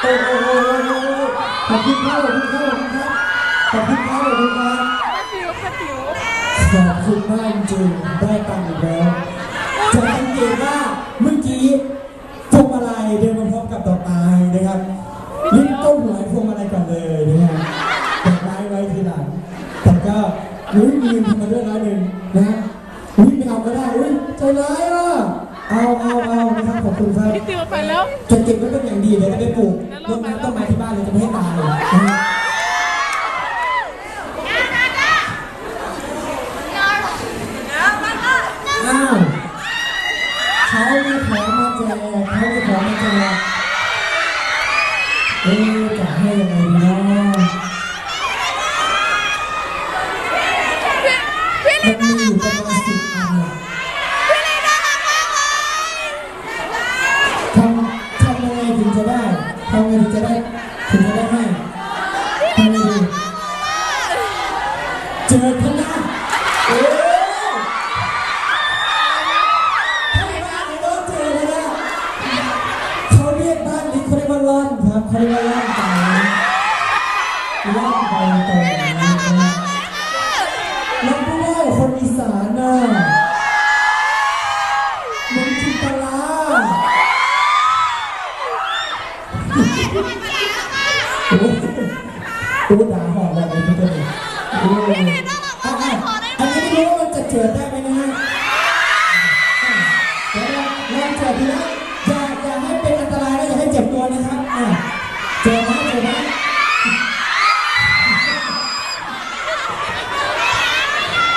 โอ้โหขอบคุณครับขอบคุณครับขอบคุณครับขอบคุณครับป้าติ๋วป้าติ๋วขอบคุณมากจริงๆได้ตังค์อีกแล้วจะสังเกตว่าเมื่อกี้พวงมาลัยเดินมาพร้อมกับดอกไม้นะครับลิ้นต้มหลายพวงมาลัยก่อนเลยนะฮะดอกไม้ไว้ทีหลังแต่ก็อุ้ยมีเงินทำมาด้วยร้อยหนึ่งนะฮะอุ้ยไม่เอาก็ได้อุ้ยใจร้ายอะ เอาเอาเอานะครับขอบคุณครับพี่ติ๋วไปแล้ว จะเก็บไว้เป็นอย่างดีเลยจะไปปลูกรดน้ำต้นไม้ที่บ้านเลยจะไม่ให้ตายนะฮะอ้าวเขามีของมาแจกเขามีของมาแจกเอ๊ะจะให้ยังไงดีเนาะมันมีอยู่ประมาณสิบอันอะทำทำยังไงถึงจะได้ทำยังไงถึงจะได้ถึงจะได้ให้ทำยังไงดี เจอพนักเอ๊ะเขาเรียกบ้านนี้เขาเรียกว่าล่อนครับเขาเรียกว่าล่อนใจล่อนไปตรงนี้นะแล้วผู้ว่าคนอีสานน่ะมึงจินตลาโอ้โหโอ้โหด่า อันนี้ไม่รู้ว่ามันจะเจิดได้ไหมนะฮะเดี๋ยวเราลองเจ็บดีนะอย่าอย่าให้เป็นอันตรายนะอย่าให้เจ็บตัวนะครับอะเจ็บนะเจ็บนะ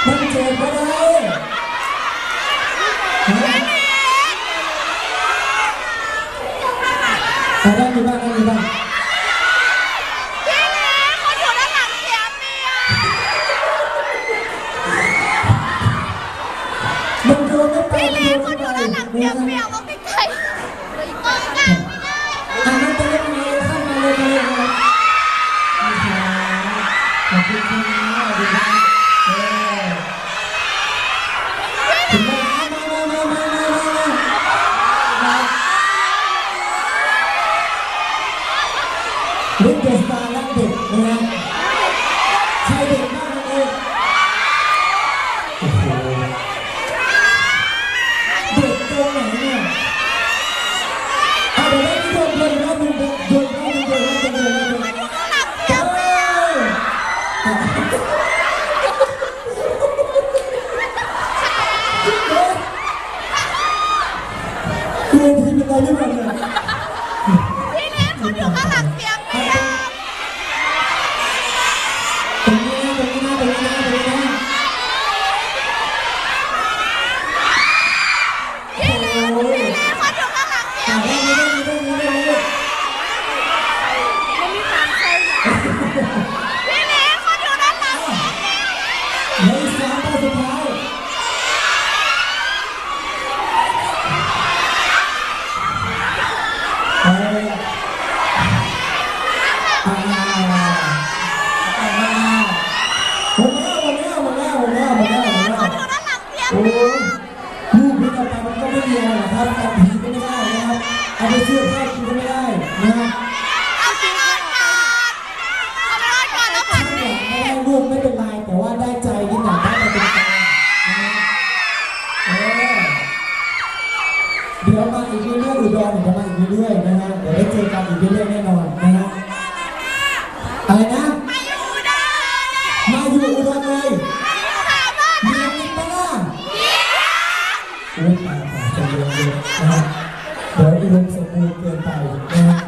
มันเจ็บก็ได้ฮะอะได้มีบ้างได้มีบ้างมันโด นไม่ไปมันโดนไม่ไปนะครับอันนั้นจะเล่นยังเข้ามาเลยมาเลยมาขอบคุณครับขอบคุณครับเออถึงแล้วมามามามามามามาเล่นเดสตาร์รักเด็กนะฮะ เรียนทีเป็นไรหรือเปล่าเนี่ยตรงนี้นะตรงนี้นะตรงนี้นะตรงนี้ ล้วโอ้ยลูกนี้ต่อไปมันก็ไม่มีอะไรหรอกครับแต่ผีก็ไม่ได้นะครับ เอาไปเสื้อผ้ากินก็ไม่ได้นะครับไม่ได้ลูกไม่เป็นไรแต่ว่าได้ใจนิดหน่อยได้ไปเป็นแฟนนะฮะเออเดี๋ยวมาอีกเรื่อยๆอุดรเดี๋ยวมาอีกเรื่อยๆนะฮะเดี๋ยวได้เจอกันอีกเรื่อยๆแน่นอนนะฮะอะไรนะ มาอยู่อุดรเลยมีอะไรบ้าง โอ้ยตายตายใจเย็นๆนะฮะเดี๋ยวอุดมสมบูรณ์เกินไปนะฮะ